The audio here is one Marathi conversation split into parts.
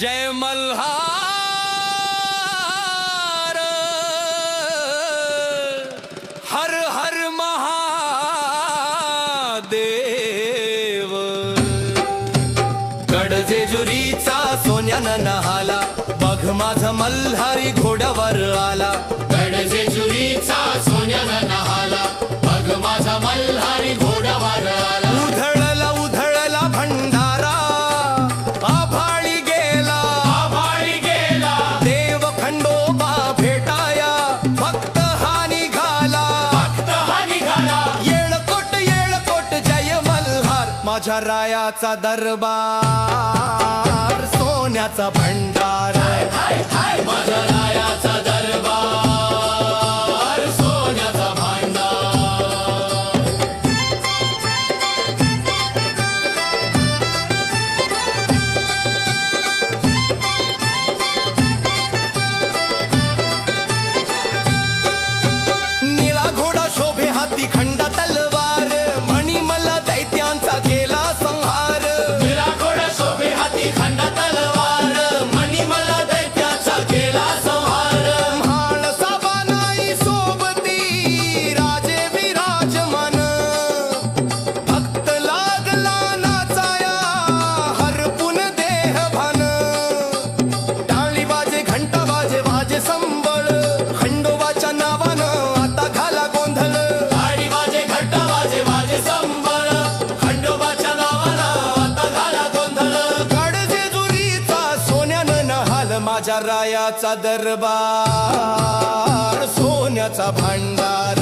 जय मल्हार। हर हर महादेव। गडजे जुरीचा सोन्यान नहाला बघ माझ मल्हारी घोड्यावर आला. गडजे जुरीचा नहाला माझ्या रायाचा दरबार सोन्याचा भंडार. माझ्या रायाचा दरबार सोन्याचा भांडार.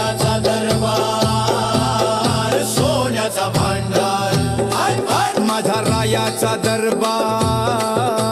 सोन्याचा दरबार सोन्याचा भांडार. माझा रायाचा दरबार.